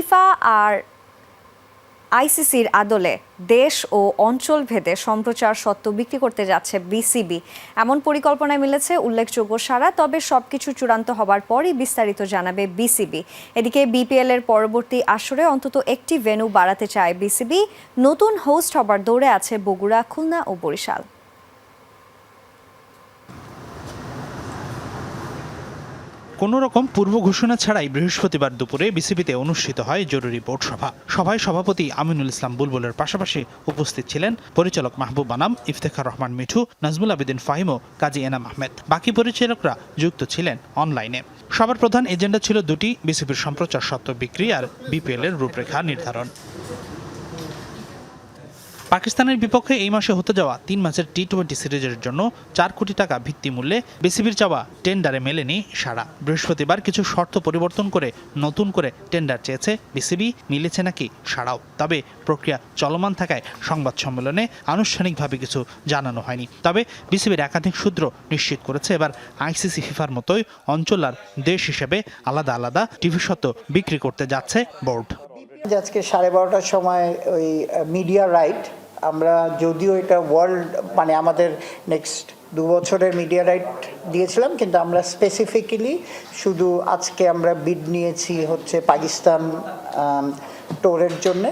FIFA আর আইসিসির আদলে দেশ ও অঞ্চল ভেদে সম্প্রচার সত্ত্ব বিক্রি করতে যাচ্ছে বিসিবি। এমন পরিকল্পনায় মিলেছে উল্লেখযোগ্য সারা তবে সবকিছু চূড়ান্ত হবার পরই বিস্তারিত জানাবে বিসিবি। এদিকে বিপিএল এর পরবর্তী আসরে অন্তত একটি ভেন্যু বাড়াতে চায় বিসিবি। নতুন হোস্ট হবার দৌড়ে আছে বগুড়া, খুলনা ও বরিশাল। কোনো রকম পূর্ব ঘোষণা ছাড়াই বৃহস্পতিবার দুপুরে বিসিবিতে অনুষ্ঠিত হয় জরুরি বোর্ড সভা। সভায় সভাপতি আমিনুল ইসলাম বুলবুলের পাশাপাশি উপস্থিত ছিলেন পরিচালক মাহবুব আনাম ইফতেখার রহমান মিঠু, নাজমুল আবেদিন ফাহিম ও কাজী এনাম আহমেদ। বাকি পরিচালকরা যুক্ত ছিলেন অনলাইনে। সবার প্রধান এজেন্ডা ছিল দুটি, বিসিবির সম্প্রচার সত্ত্ব বিক্রি আর বিপিএল এর রূপরেখা নির্ধারণ। পাকিস্তানের বিপক্ষে এই মাসে হতে যাওয়া তিন ম্যাচের টি টোয়েন্টি সিরিজের জন্য চার কোটি টাকা ভিত্তিমূল্যে বিসিবির চাওয়া টেন্ডারে মেলেনি সারা। বৃহস্পতিবার কিছু শর্ত পরিবর্তন করে নতুন করে টেন্ডার চেয়েছে বিসিবি, মিলেছে নাকি সারাও। তবে প্রক্রিয়া চলমান থাকায় সংবাদ সম্মেলনে আনুষ্ঠানিকভাবে কিছু জানানো হয়নি। তবে বিসিবির একাধিক সূত্র নিশ্চিত করেছে, এবার আইসিসি ফিফার মতোই অঞ্চল আর দেশ হিসেবে আলাদা আলাদা টিভি সত্ত্ব বিক্রি করতে যাচ্ছে বোর্ড। আজকে সাড়ে বারোটার সময় ওই মিডিয়া রাইট আমরা যদিও এটা ওয়ার্ল্ড মানে আমাদের নেক্সট দু বছরের মিডিয়া রাইট দিয়েছিলাম, কিন্তু আমরা স্পেসিফিক্যালি শুধু আজকে আমরা বিড নিয়েছি হচ্ছে পাকিস্তান টোরের জন্যে।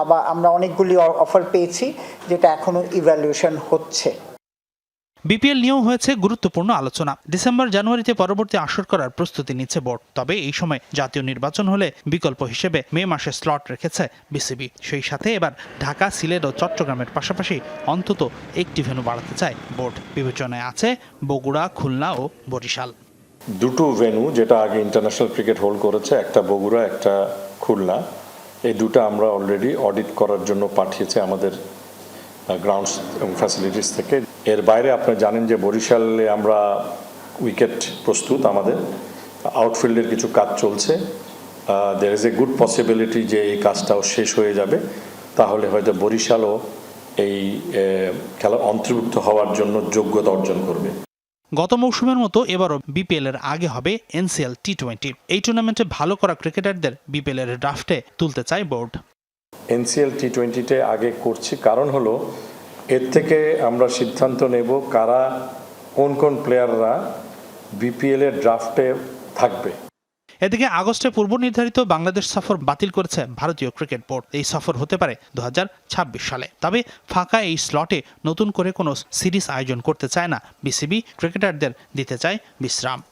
আবার আমরা অনেকগুলি অফার পেয়েছি, যেটা এখনও ইভ্যালুয়েশন হচ্ছে। বিপিএল নিয়েও হয়েছে গুরুত্বপূর্ণ আলোচনা। ডিসেম্বর জানুয়ারিতে পরবর্তী আসর করার প্রস্তুতি নিচ্ছে বোর্ড। তবে এই সময় জাতীয় নির্বাচন হলে বিকল্প হিসেবে মে মাসে স্লট রেখেছে বিসিবি। সেই সাথে এবার ঢাকা, সিলেট ও চট্টগ্রামের পাশাপাশি অন্তত একটি ভেন্যু বাড়াতে চায় বোর্ড। বিবেচনায় আছে বগুড়া, খুলনা ও বরিশাল। দুটো ভেন্যু যেটা আগে ইন্টারন্যাশনাল ক্রিকেট হোল্ড করেছে, একটা বগুড়া, একটা খুলনা। এই দুটো আমরা অলরেডি অডিট করার জন্য পাঠিয়েছে আমাদের গ্রাউন্ডস এবং ফ্যাসিলিটিস থেকে। এর বাইরে আপনি জানেন যে বরিশালে আমরা উইকেট প্রস্তুত আমাদের। আউটফিল্ডের কিছু কাজ চলছে। There is a good possibility যে এই কাজটাও শেষ হয়ে যাবে। তাহলে হয়তো বরিশালও এই খেলা অন্তর্ভুক্ত হওয়ার জন্য যোগ্যতা অর্জন করবে। গত মৌসুমের মতো এবারও বিপিএল এর আগে হবে এনসিএল টি টোয়েন্টি এই টুর্নামেন্টে ভালো করা ক্রিকেটারদের বিপিএল এর ড্রাফটে তুলতে চায় বোর্ড এনসিএল টি টোয়েন্টিতে আগে করছি। কারণ হলো, এর থেকে আমরা সিদ্ধান্ত নেব কারা, কোন কোন প্লেয়াররা বিপিএল এর ড্রাফটে থাকবে। এদিকে আগস্টে পূর্ব নির্ধারিত বাংলাদেশ সফর বাতিল করেছে ভারতীয় ক্রিকেট বোর্ড। এই সফর হতে পারে দু হাজার ছাব্বিশ সালে। তবে ফাঁকা এই স্লটে নতুন করে কোনো সিরিজ আয়োজন করতে চায় না বিসিবি ক্রিকেটারদের দিতে চায় বিশ্রাম।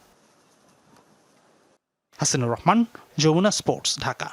হাসিনুর রহমান, যমুনা স্পোর্টস, ঢাকা।